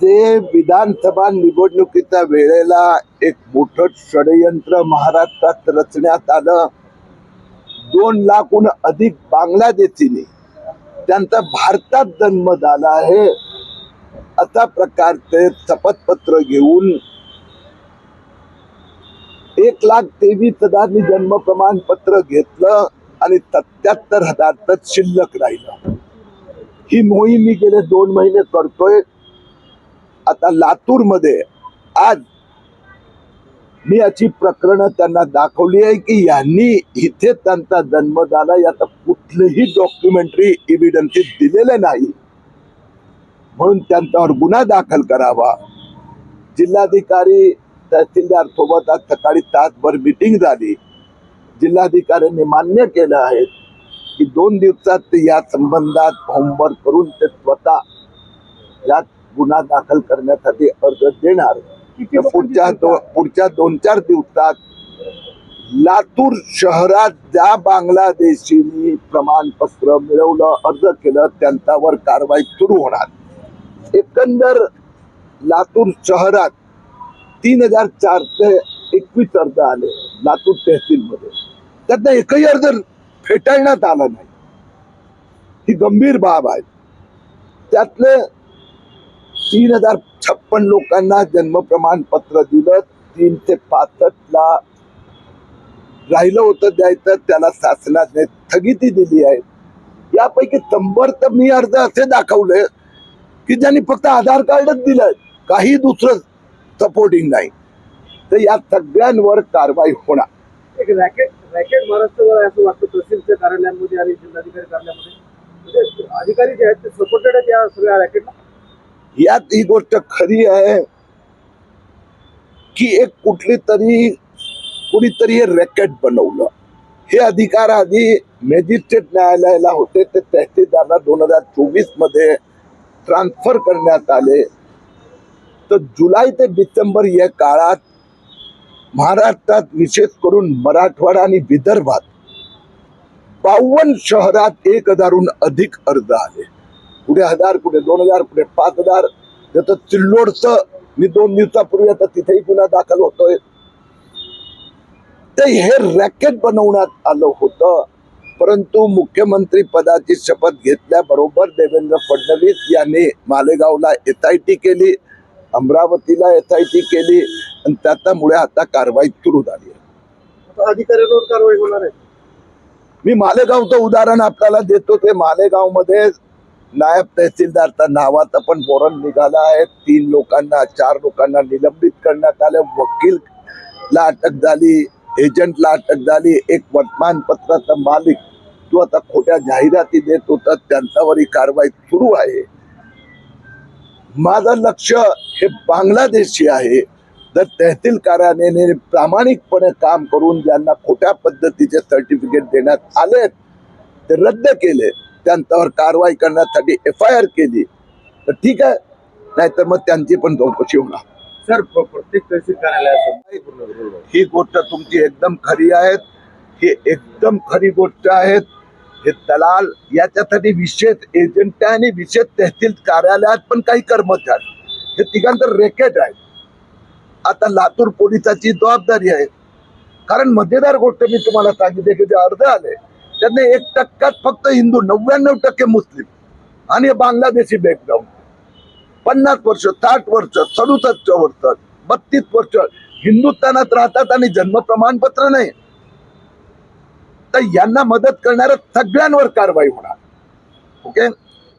जे विधानसभा निवडणुकीच्या वेळेला एक मोठं षडयंत्र महाराष्ट्रात रचण्यात आलं. दोन लाखहून अधिक बांगलादेशीने त्यांचा भारतात जन्म झाला आहे. अशा प्रकारचे शपथपत्र घेऊन एक लाख तेवीस हजारनी जन्म प्रमाणपत्र घेतलं आणि सत्याहत्तर हजारच शिल्लक राहिलं. ही मोहीम मी गेले दोन महिने करतोय. आता लातूरमध्ये आज मी अशी प्रकरणं त्यांना दाखवली आहे की यांनी इथे त्यांचा जन्म झाला याचं कुठलीही डॉक्युमेंटरी एव्हिडन्सेस दिलेले नाही. म्हणून त्यांच्यावर गुन्हा दाखल करावा. जिल्हाधिकारी तहसीलदार सोबत आज सकाळी तासभर मिटिंग झाली. जिल्हाधिकाऱ्यांनी मान्य केलं आहे. की दोन दिवसात ते या संबंधात होमवर्क करून ते स्वतः यात गुन्हा दाखल करण्यासाठी अर्ज देणार. पुढच्या दो, पुढच्या दोन चार दिवसात लातूर शहरात ज्या बांगलादेशींनी प्रमाणपत्र मिळवलं अर्ज केलं त्यांच्यावर कारवाई सुरू होणार. एकंदर लातूर शहरात तीन हजार चारशे एकवीस अर्ज आले लातूर तहसीलमध्ये. त्यातनं एकही अर्ज फेटाळण्यात आलं नाही. ही गंभीर बाब आहे. त्यातले तीन हजार छप्पन लोकांना जन्म प्रमाणपत्र दिलं. तीन ते पासष्ट ला राहिलं होतं द्यायचं. त्याला शासनाने स्थगिती दिली आहे. यापैकी शंभर तर मी अर्ज असे दाखवले की ज्यांनी फक्त आधार कार्डच दिलं काही दुसरं सपोर्टिंग नाही. तर या सगळ्यांवर कारवाई होणार. एक रॅकेट रॅकेट आहे असं वाटतं तहसीलच्या कार्यालयांमध्ये आणि जिल्हाधिकारी कार्यालयामध्ये? म्हणजे अधिकारी जे आहेत ते सपोर्टेड आहेत या सगळ्या रॅकेटला यात ही गोष्ट खरी आहे की एक कुठली तरी कुणीतरी हे रॅकेट बनवलं. हे अधिकार आधी मॅजिस्ट्रेट न्यायालयाला होते. ते तहसीलदारला दोन हजार चोवीसमध्ये ट्रान्सफर करण्यात आले. तर जुलै ते डिसेंबर या काळात महाराष्ट्रात विशेष करून मराठवाडा आणि विदर्भात बावन्न शहरात एक हजारहून अधिक अर्ज आले. पुढे हजार पुढे दोन हजार पुढे पाच हजार. त्याचं चिल्लोडचं मी दोन दिवसापूर्वी आता तिथेही गुन्हा दाखल होतोय. ते हे रॅकेट बनवण्यात आलं होतं. परंतु मुख्यमंत्री पदाची शपथ घेतल्याबरोबर देवेंद्र फडणवीस यांनी मालेगावला एस आय टी केली अमरावतीला एस आय टी केली आणि त्याच्यामुळे आता कारवाई सुरू झाली आहे. अधिकाऱ्यांवर कारवाई होणार आहे. मी मालेगावचं उदाहरण आपल्याला देतो ते मालेगावमध्ये नायब तहसीलदारचा नावाचा पण वॉरंट निघाला आहे. तीन लोकांना चार लोकांना निलंबित करण्यात आलं. वकीलला अटक झाली एजंटला अटक झाली. एक वर्तमानपत्राचा मालिक तो आता खोट्या जाहिराती देत होता त्यांच्यावर ही कारवाई सुरू आहे. माझं लक्ष हे बांगलादेशी आहे. जर तहसील कार्यालयाने प्रामाणिकपणे काम करून ज्यांना खोट्या पद्धतीचे सर्टिफिकेट देण्यात आले ते रद्द केले. त्यांच्यावर कारवाई करण्यासाठी एफ आय आर केली. तर ठीक आहे नाहीतर मग त्यांची पण चौकशी होणार. सर प्रत्येक तहसील कार्यालयात ही गोष्ट तुमची एकदम खरी आहे. ही एकदम खरी गोष्ट आहे. हे दलाल याच्यासाठी विशेष एजंट आणि विशेष तहसील कार्यालयात पण काही कर्मचारी. हे तिघांचं रेकेट आहे. आता लातूर पोलिसाची जबाबदारी आहे. कारण मजेदार गोष्ट मी तुम्हाला सांगितले की जे अर्ज आले त्यांनी एक टक्कात फक्त हिंदू नव्याण्णव टक्के मुस्लिम आणि बांगलादेशी बॅकग्राऊंड पन्नास वर्ष साठ वर्ष सदुसष्ट वर्ष बत्तीस वर्ष हिंदुस्थानात राहतात आणि जन्म प्रमाणपत्र नाही. तर यांना मदत करणाऱ्या सगळ्यांवर कारवाई होणार. ओके